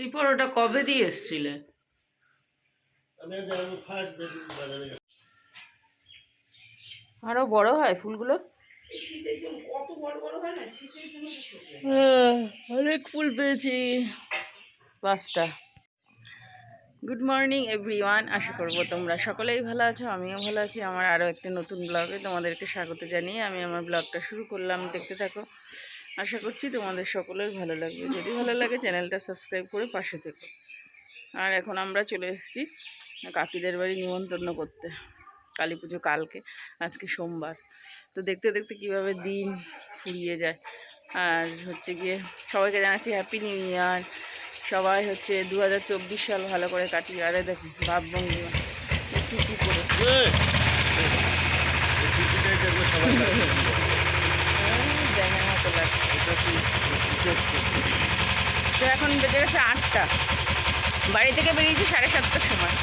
এই পরোটা কবে দিয়ে এসছিলে। আরও বড় হয় ফুলগুলো? অনেক ফুল পেয়েছি। পাঁচটা। গুড মর্নিং এভরিওয়ান আশা করব তোমরা সকলেই ভালো আছো আমিও ভালো আছি। আমার আরও একটি নতুন ব্লগে তোমাদেরকে স্বাগত জানিয়ে আমি আমার ব্লগটা শুরু করলাম। দেখতে থাকো। আশা করছি তোমাদের সকলের ভালো লাগবে। যদি ভালো লাগে চ্যানেলটা সাবস্ক্রাইব করে পাশে থেকো। আর এখন আমরা চলে এসেছি কাকিদের বাড়ি নিমন্ত্রণ করতে। কালী পুজো কালকে আজকে সোমবার। তো দেখতে দেখতে কীভাবে দিন ফুরিয়ে যায়। আর হচ্ছে গিয়ে সবাইকে জানাচ্ছি হ্যাপি নিউ ইয়ার সবাই হচ্ছে দু হাজার চব্বিশ সাল ভালো করে কাটিয়ে আরে দেখুন ভাব ভঙ্গিমা কী কী করেছে। দেখার মতো লাগছে? তো এখন বেজে গেছে আটটা। বাড়ি থেকে বেরিয়েছি সাড়ে সাতটার সময়।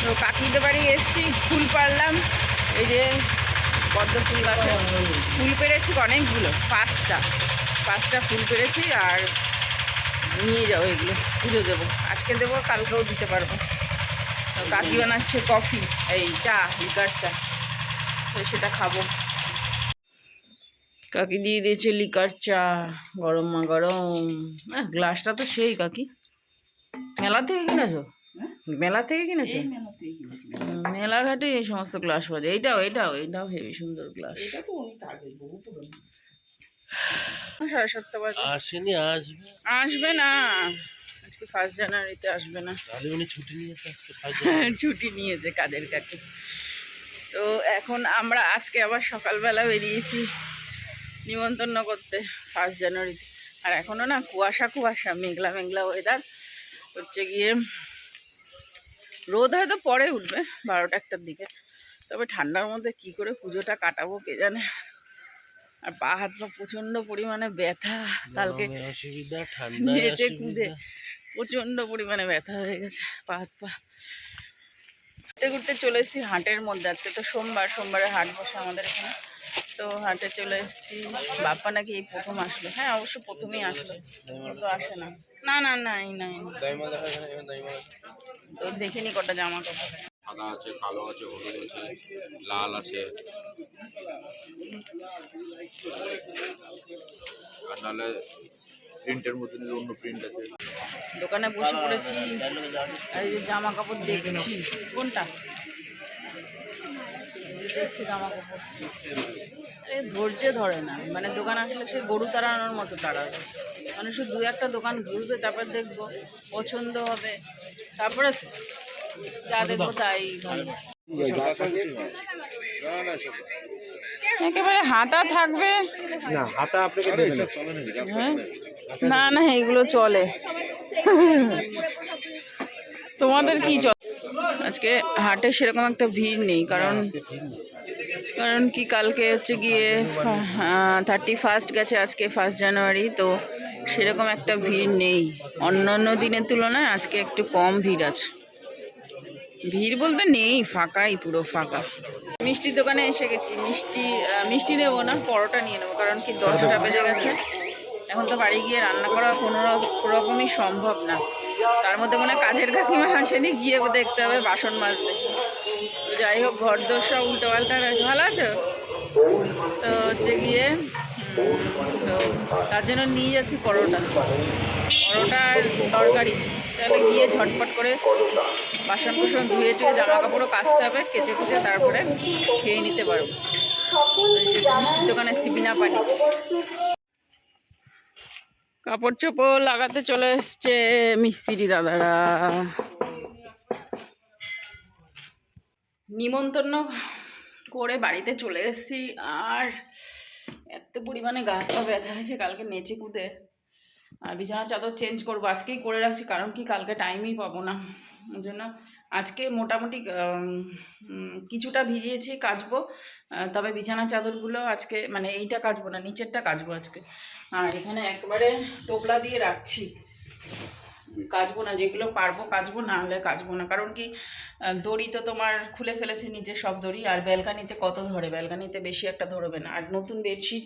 তো কাকিদের বাড়ি এসেছি, ফুল পারলাম এই যে পদ্ম ফুল গাছে ফুল পেরেছি অনেকগুলো, পাঁচটা। পাঁচটা ফুল পেরেছি আর নিয়ে যাব এগুলো, পুজো দেবো। আজকে দেবো, কালকেও দিতে পারব। কাকি বানাচ্ছে কফি, এই চা লিকার চা। তো সেটা খাব। কাকি দিয়ে দিয়েছে লিকার চা গরম মা গরম। আহ, গ্লাসটা তো সেই কাকি। মেলা থেকে কিনেছো? মেলা থেকে কিনেছো? মেলাঘাটে এই সমস্ত গ্লাস পাওয়া যায় এইটাও এইটাও এইটাও হেভি সুন্দর গ্লাস সাড়ে সাতটা বাজে। আসেনি আসবে। আসবে না। আজকে ফার্স্ট জানুয়ারিতে আসবে না। তাহলে উনি ছুটি নিয়েছে ছুটি নিয়েছে কাদের কাছে। তো এখন আমরা আজকে আবার সকালবেলা বেরিয়েছি। নিমন্ত্রণ করতে ফার্স্ট জানুয়ারিতে আর এখনও না কুয়াশা কুয়াশা মেঘলা মেঘলা ওয়েদার হচ্ছে গিয়ে রোদ হয়তো পরে উঠবে বারোটা একটার দিকে। তবে ঠান্ডার মধ্যে কি করে পুজোটা কাটাবো কে জানে? আর পা হাত পা প্রচণ্ড পরিমাণে ব্যথা। কালকে নেচে কুদে প্রচণ্ড পরিমাণে ব্যথা হয়ে গেছে পা হাত পা। ঘুরতে ঘুরতে চলে এসেছি হাটের মধ্যে। আজকে তো সোমবার সোমবারে হাট বসে আমাদের এখানে। তো হাটে চলে এসেছি। বাপ্পা নাকি এই প্রথম আসলো। হ্যাঁ অবশ্য প্রথমেই আসলো। ও তো আসে না। না না নাই নাই। তো দেখিনি কটা জামা কাপড়। সাদা আছে কালো আছে হলুদ আছে লাল আছে। আর নাহলে প্রিন্টের মধ্যে নিলে অন্য প্রিন্ট আছে। দোকানে বসে পড়েছি। আর জামা কাপড় দেখছি। কোনটা? দেখছি জামা কাপড় এই ধৈর্য ধরে না। মানে দোকান আসলে সে গরু তাড়ানোর মতো তাড়াবে। মানে শুধু দু একটা দোকান ঘুরবে তারপর দেখব পছন্দ হবে। তারপরে যা দেখব তাই একেবারে হাতা থাকবে? না হাতা আপনাকে হ্যাঁ? না না এগুলো চলে। তোমাদের কি চলে? আজকে হাটে সেরকম একটা ভিড় নেই কারণ কারণ কি কালকে হচ্ছে গিয়ে থার্টি ফার্স্ট গেছে আজকে ফার্স্ট জানুয়ারি তো সেরকম একটা ভিড় নেই। অন্য অন্য দিনের তুলনায় আজকে একটু কম ভিড় আছে। ভিড় বলতে নেই ফাঁকাই পুরো ফাঁকা। মিষ্টির দোকানে এসে গেছি। মিষ্টি মিষ্টি নেব না পরোটা নিয়ে নেব কারণ কি দশটা বেজে গেছে। এখন তো বাড়ি গিয়ে রান্না করা কোনো রকমই সম্ভব না। তার মধ্যে মনে হয় কাজের কাকিমা আসেনি, গিয়ে দেখতে হবে বাসন মাজতে। যাই হোক, ঘর দোর সব উল্টো পাল্টা রয়েছে ভালো আছো? তো হচ্ছে গিয়ে তো তার জন্য নিয়ে যাচ্ছি পরোটা। পরোটা আর তরকারি। তাহলে গিয়ে ঝটপট করে বাসন কুসন ধুয়ে টুয়ে জামা কাপড়ও কাচতে হবে, কেচে কুচে তারপরে খেয়ে নিতে পারব। মিষ্টির দোকানে সিবিনা পানি। কাপড় চোপড় লাগাতে চলে এসছে মিস্ত্রি দাদারা। নিমন্ত্রণ করে বাড়িতে চলে এসেছি। আর এত পরিমাণে গা হাত ব্যথা হয়েছে কালকে নেচে কুদে। আর বিছানা চাদর চেঞ্জ করব। আজকেই করে রাখছি, কারণ কি কালকে টাইমই পাবো না। ওই জন্য আজকে মোটামুটি কিছুটা ভিজিয়েছি কাচবো। তবে বিছানা চাদরগুলো আজকে মানে এইটা কাচবো না, নিচেরটা কাচবো আজকে। আর এখানে একবারে টোপলা দিয়ে রাখছি। কাচবো না, যেগুলো পারব কাচবো, না হলে কাচবো না। কারণ কি দড়ি তো তোমার খুলে ফেলেছে নিচে সব দড়ি, আর ব্যালকানিতে কত ধরে? ব্যালকানিতে বেশি একটা ধরবে না। আর নতুন বেডশিট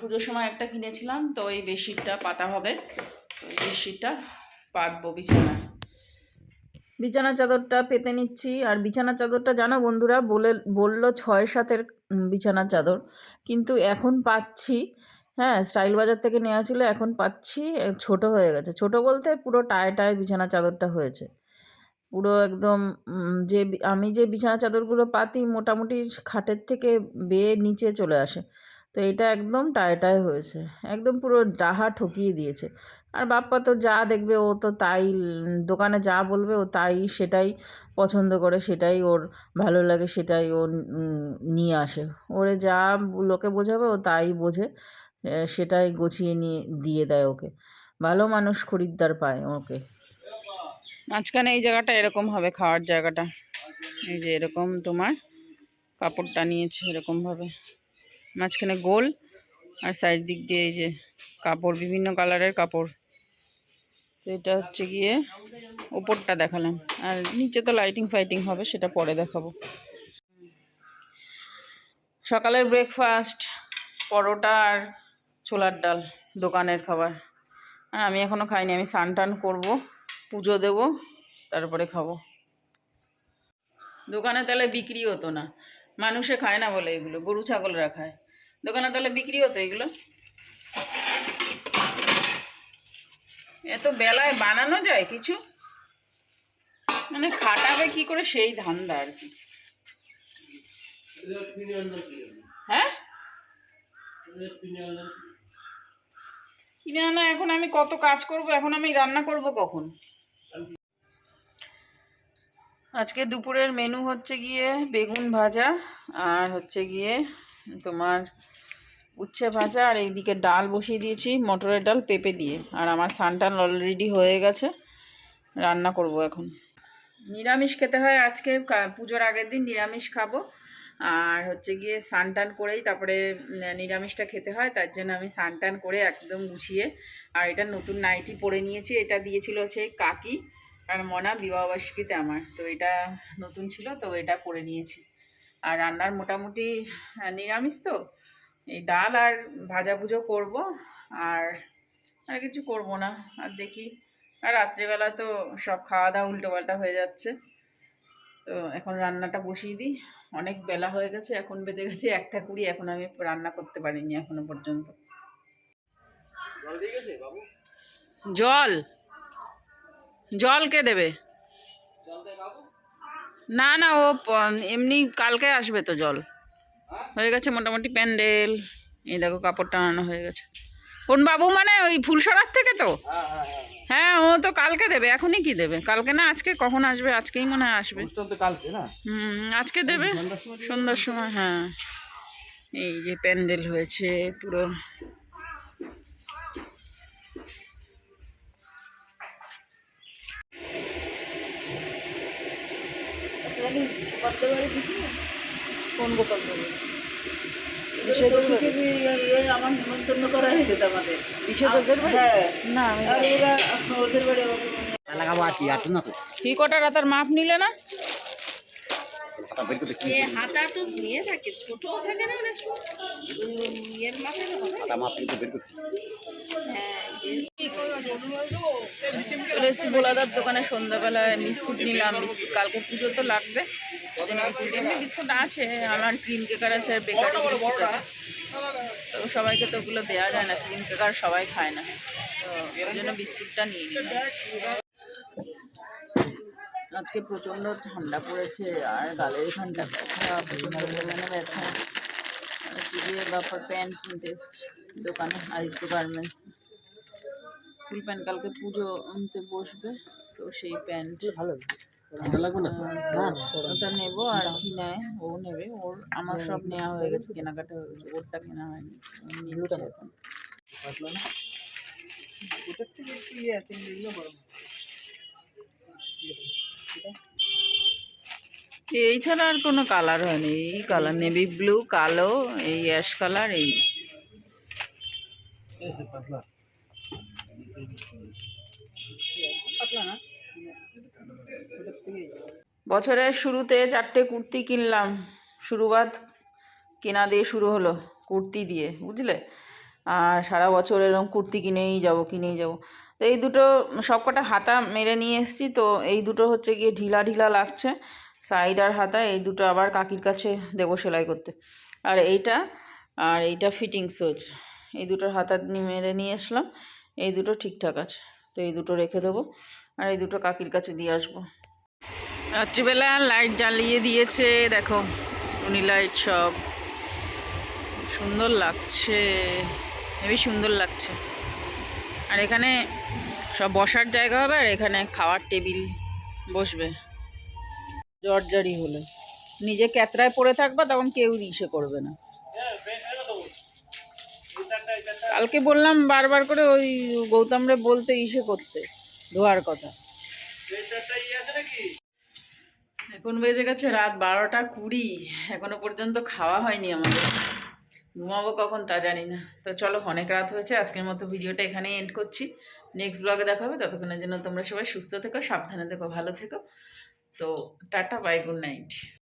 পুজোর সময় একটা কিনেছিলাম, তো এই বেডশিটটা পাতা হবে। বেডশিটটা পাতবো বিছানা বিছানা চাদরটা পেতে নিচ্ছি। আর বিছানা চাদরটা জানো বন্ধুরা, বলে, বলল ছয় সাতের বিছানা চাদর। কিন্তু এখন পাচ্ছি হ্যাঁ স্টাইল বাজার থেকে নেওয়া ছিল, এখন পাচ্ছি ছোট হয়ে গেছে। ছোট বলতে পুরো টায় টায় বিছানা চাদরটা হয়েছে। পুরো একদম যে আমি যে বিছানা চাদরগুলো পাতি মোটামুটি খাটের থেকে বেয়ে নিচে চলে আসে। তো এটা একদম টায় টায় হয়েছে। একদম পুরো ডাহা ঠকিয়ে দিয়েছে। আর বাপ্পা তো যা দেখবে ও তো তাই, দোকানে যা বলবে ও তাই, সেটাই পছন্দ করে, সেটাই ওর ভালো লাগে, সেটাই ও নিয়ে আসে। ওরে যা লোকে বোঝাবে ও তাই বোঝে সেটাই গুছিয়ে নিয়ে, দিয়ে দেয় ওকে। ভালো মানুষ খরিদ্দার পায় ওকে। মাঝখানে এই জায়গাটা এরকম হবে, খাওয়ার জায়গাটা। এই যে এরকম তোমার কাপড়টা নিয়েছে এরকমভাবে মাঝখানে গোল আর সাইড দিক দিয়ে এই যে কাপড়, বিভিন্ন কালারের কাপড়। তো এটা হচ্ছে গিয়ে ওপরটা দেখালাম। আর নিচে তো লাইটিং ফাইটিং হবে, সেটা পরে দেখাবো। সকালের ব্রেকফাস্ট পরোটা আর ছোলার ডাল, দোকানের খাবার। আমি এখনও খাইনি, আমি স্নান টান করব, পুজো দেবো, তারপরে খাব। দোকানে তাহলে বিক্রি হতো না। মানুষে খায় না বলে এগুলো, গরু, ছাগলরা খায়। দোকানে তাহলে বিক্রি হতো এগুলো? এত বেলায় বানানো যায় কিছু? মানে খাটাবে কি করে সেই ধান্দা আর কি? হ্যাঁ? কিনে আনা, এখন আমি কত কাজ করব, এখন আমি রান্না করব কখন? আজকে দুপুরের মেনু হচ্ছে গিয়ে বেগুন ভাজা, আর হচ্ছে গিয়ে তোমার উচ্ছে ভাজা আর এইদিকে ডাল বসিয়ে দিয়েছি, মটরের ডাল পেঁপে দিয়ে। আর আমার সানটান অলরেডি হয়ে গেছে, রান্না করব এখন। নিরামিষ খেতে হয় আজকে পুজোর আগের দিন নিরামিষ খাব। আর হচ্ছে গিয়ে স্নান টান করেই তারপরে নিরামিষটা খেতে হয়, তার জন্য আমি স্নান টান করে একদম গুছিয়ে, আর এটা নতুন নাইটি পরে নিয়েছি, এটা দিয়েছিল হচ্ছে কাকি আর মনা বিবাহবার্ষিকীতে আমার। তো এটা নতুন ছিল, তো এটা পরে নিয়েছি। আর রান্নার মোটামুটি নিরামিষ তো? এই ডাল আর ভাজা ভুজো করব আর আর কিছু করব না। আর দেখি আর রাত্রেবেলা তো সব খাওয়া দাওয়া উল্টোপাল্টা হয়ে যাচ্ছে। তো এখন রান্নাটা বসিয়ে দিই। অনেক বেলা হয়ে গেছে এখন বেজে গেছে একটা কুড়ি এখন আমি রান্না করতে পারিনি এখনও পর্যন্ত। জল জল? কে দেবে? না না ও এমনি কালকে আসবে তো জল। হয়ে গেছে মোটামুটি প্যান্ডেল। এই দেখো কাপড় টানানো হয়ে গেছে। কোন বাবু মানে ওই ফুলসরার থেকে তো? হ্যাঁ ও তো কালকে দেবে এখনই কি দেবে? কালকে না আজকে কখন আসবে? আজকেই মনে হয় আসবে। কালকে হুম আজকে দেবে? সন্ধ্যার সময় হ্যাঁ। এই যে প্যান্ডেল হয়েছে পুরো। কোন গোপাল দেবে আমার নিমন্ত্রণ করা হয়েছে আমাদের হ্যাঁ। না আর ওরা ওদের বাড়ি লাগাবো আর আর না তো কি কটা রাতার মাপ নিলে না? হাতা বের করতে কি হাতা তো নিয়ে থাকে ছোট থাকে না ভোলাদার দোকানে, সন্ধ্যাবেলায় বিস্কুট নিলাম, বিস্কুট, কালকে পুজো তো লাগবে বিস্কুট, এমনি বিস্কুট আছে আমার ক্রিম কেকার আছে, আর বেকারি বিস্কুট আছে। তো সবাইকে তো ওগুলো দেওয়া যায় না, ক্রিম কেকার সবাই খায় না। তো ওই জন্য বিস্কুটটা নিয়ে নিলাম। আজকে প্রচণ্ড ঠান্ডা পড়েছে, আর গালের এখানটা ব্যথা পরিমাণে ব্যথা। হচ্ছে গিয়ে বাপার প্যান্ট কিনতে এসছি দোকানে আদিত্য গার্মেন্টস ফুল প্যান্ট কালকে পুজো আনতে বসবে তো সেই প্যান্ট ভালো লাগবে না ওটা নেব আর কি নেয় ও নেবে। ওর আমার সব নেওয়া হয়ে গেছে কেনাকাটা হয়ে গেছে ওরটা কেনা হয়নি নিচ্ছে এখন। এই ছাড়া আর কোনো কালার হয়নি। এই কালার নেভি ব্লু কালো, এই অ্যাশ কালার এই। বছরের শুরুতে চারটে কুর্তি কিনলাম। শুরুবাত কেনা দিয়ে শুরু হলো, কুর্তি দিয়ে, বুঝলে? আর সারা বছর এরকম কুর্তি কিনেই যাব কিনেই যাব। তো এই দুটো সবকটা হাতা মেরে নিয়ে এসেছি, তো এই দুটো হচ্ছে গিয়ে ঢিলা ঢিলা লাগছে। সাইড আর হাতা, এই দুটো আবার কাকির কাছে দেবো সেলাই করতে। আর এইটা আর এইটা ফিটিংস হচ্ছে এই দুটোর হাতা মেরে নিয়ে আসলাম। এই দুটো ঠিকঠাক আছে। তো এই দুটো রেখে দেবো। আর এই দুটো কাকির কাছে দিয়ে আসব। রাত্রিবেলা লাইট জ্বালিয়ে দিয়েছে, দেখো টুনি লাইট সব। সুন্দর লাগছে। হেবি সুন্দর লাগছে। আর এখানে সব বসার জায়গা হবে, আর এখানে খাওয়ার টেবিল বসবে। জর্জারি হলে। নিজে ক্যাতরায় পড়ে থাকবা, তখন কেউ ইসে করবে না। কালকে বললাম বারবার করে ওই গৌতমরে বলতে, ইসে করতে, ধোয়ার কথা। এখন বেজে গেছে রাত বারোটা কুড়ি, এখনও পর্যন্ত খাওয়া হয়নি আমাদের। ঘুমাবো কখন তা জানি না। তো চলো, অনেক রাত হয়েছে, আজকের মতো ভিডিওটা এখানেই এন্ড করছি। নেক্সট ব্লগে দেখা হবে, ততক্ষণের জন্য তোমরা সবাই সুস্থ থেকো, সাবধানে থেকো, ভালো থেকো। তো টাটা বাই গুড নাইট